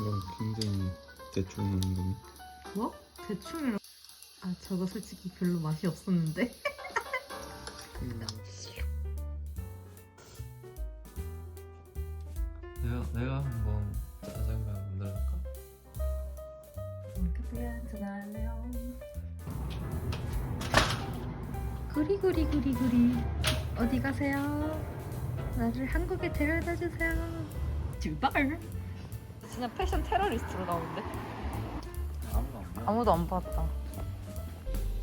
이건 굉장히 대충 하는 거네. 뭐? 대충이라. 아 저거 솔직히 별로 맛이 없었는데. 음. 내가 내가 한번 짜장면 만들어볼까? 전화할래요. 구리 구리 구리 구리 어디 가세요? 나를 한국에 데려다 주세요. 출발. 진짜 패션 테러리스트로 나오는데? 아무도 안 봐. 아무도 안 봤다.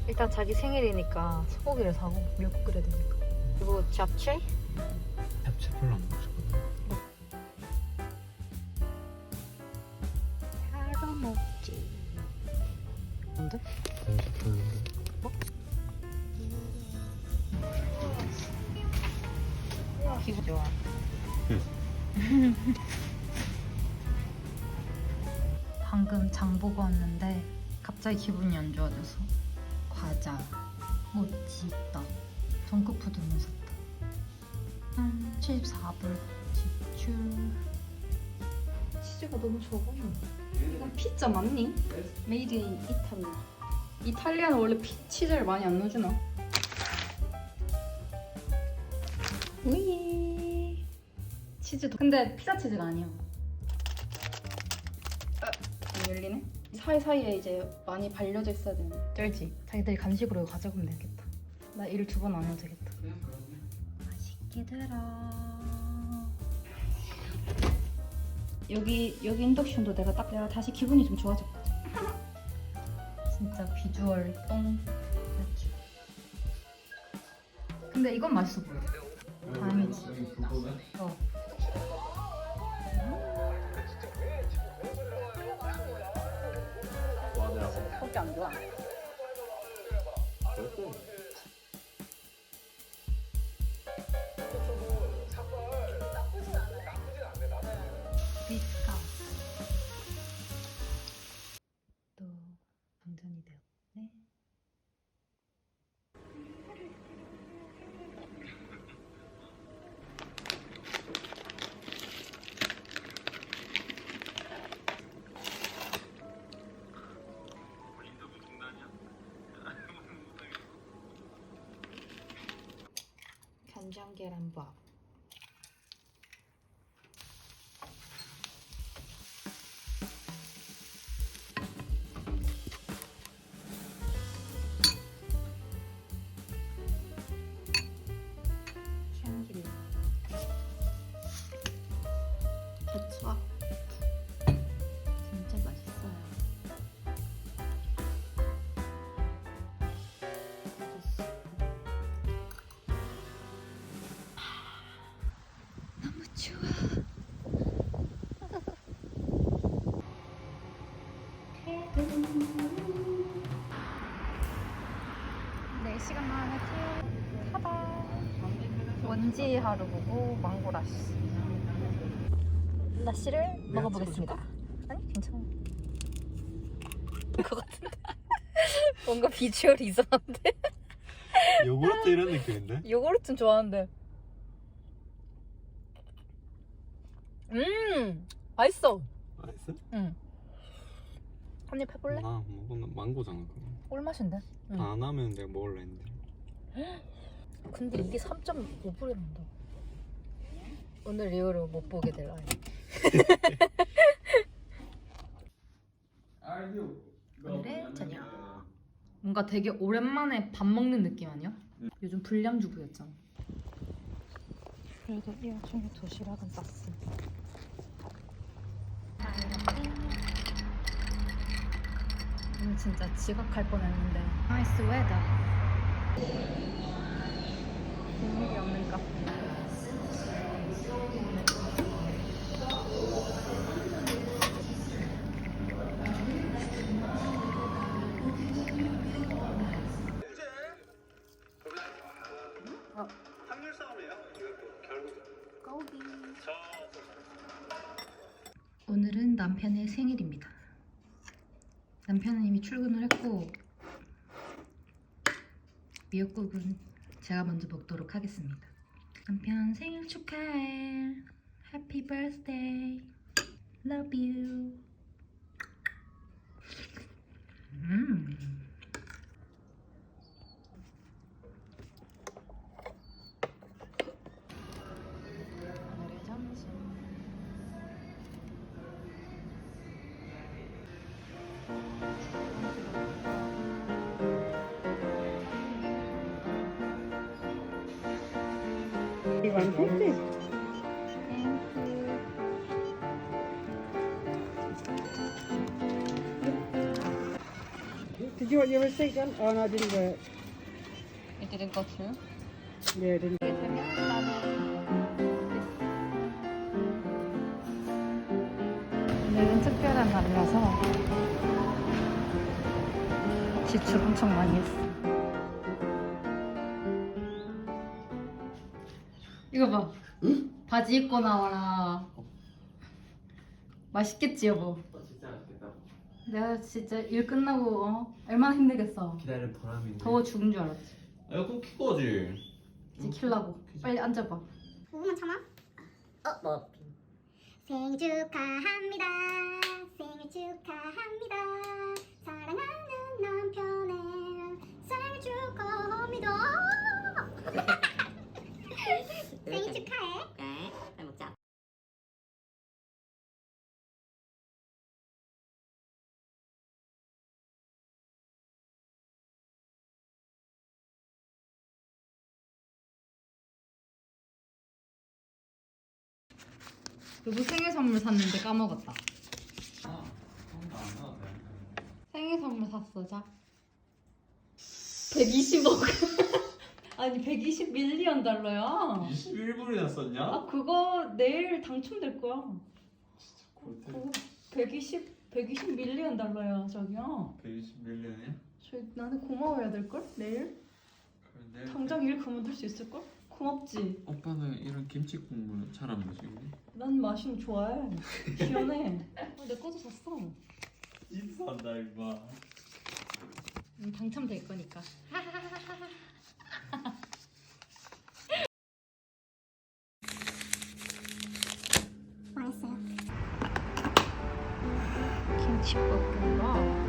일단 자기 생일이니까 소고기를 사고 미역국 끓여야 되니까. 그리고 잡채? 잡채 별로 안 먹었거든. 사러 먹지. 뭔데? 냄새 좋은데. 기분 좋아. 방금 장 보고 왔는데 갑자기 기분이 안 좋아져서 과자, 모찌, 떡, 전크푸드만 샀다. 한 74불 지출. 치즈가 너무 적어. 이건 피자 맞니? 메이드 인 이탈리. 이탈리아는 원래 피, 치즈를 많이 안 넣어주나? 우이 치즈도 근데 피자 치즈가 아니야 열리네? 사이사이에 이제 많이 발려져 있어야 되는데. 쩔지. 자기들이 간식으로 이거 가져가면 되겠다. 나일두번 안 해도 되겠다. 맛있게 들어 여기 여기 인덕션도 내가 딱 내가 다시 기분이 좀 좋아졌거든 진짜 비주얼 똥 맞죠. 근데 이건 맛있어 보여. 다행이지. 어. 간장 하루 보고 망고 라시. 라시를 먹어보겠습니다. 아니 괜찮아. 그거 같은데. 뭔가 비주얼이 이상한데. 요구르트 이런 느낌인데? 요구르트는 좋아하는데. 음, 맛있어. 맛있어? 응. 한입 해볼래? 아, 먹으면 망고잖아 그거. 꿀맛인데. 응. 안 하면 내가 먹을라 했는데. 근데 이게 3.5불이란다. 오늘 이후로 못 보게 될 아이. 오늘의 저녁. 뭔가 되게 오랜만에 밥 먹는 느낌 아니야? 요즘 불량주부였잖아. 그래도 이 와중에 도시락은 쌌어. 오늘 진짜 지각할 뻔했는데. 나이스 웨더. 국물이 없는 카페. 오늘은 남편의 생일입니다. 남편은 이미 출근을 했고 미역국은 제가 먼저 먹도록 하겠습니다. 남편 생일 축하해. 해피 버스데이. Love you. 음. Fifty. Did you want your receipt then? Oh no, it didn't work. It didn't go through. Yeah, it didn't. 오늘은 특별한 날이라서 지출 엄청 많이 했어. 이거 봐. 바지 입고 나와라. 맛있겠지 여보. 진짜 맛있겠다. 내가 진짜 일 끝나고 어? 얼마나 힘들겠어. 기다릴 보람이. 더워 죽은 줄 알았지. 에어컨 켜고 하지. 지키려고. 빨리 앉아봐. 5분만 참아. 어, 뭐. 생일 축하합니다. 생일 축하합니다. 사랑하는 남편의 생일 축하합니다. 생일 축하해. 네, 잘 먹자. 여보 생일 선물 샀는데 까먹었다. 생일 선물 샀어, 자. 120억. 아니, 120 밀리언 달러야. 21불이나 썼냐? 아, 그거 내일 당첨될 거야. 골대. 그거 120, 120 밀리언 달러야, 저기요. 121년이야? 저 나는 고마워야 될 걸? 내일? 그럼 내일 당장 일 그만둘 수 있을 걸? 고맙지? 오빠는 이런 김치 국물 잘안 마시고 난 마시면 좋아해. 시원해. 어, 내 것도 샀어. 인사한다 임마 음, 당첨될 거니까. 맛있어요. 김치볶음밥.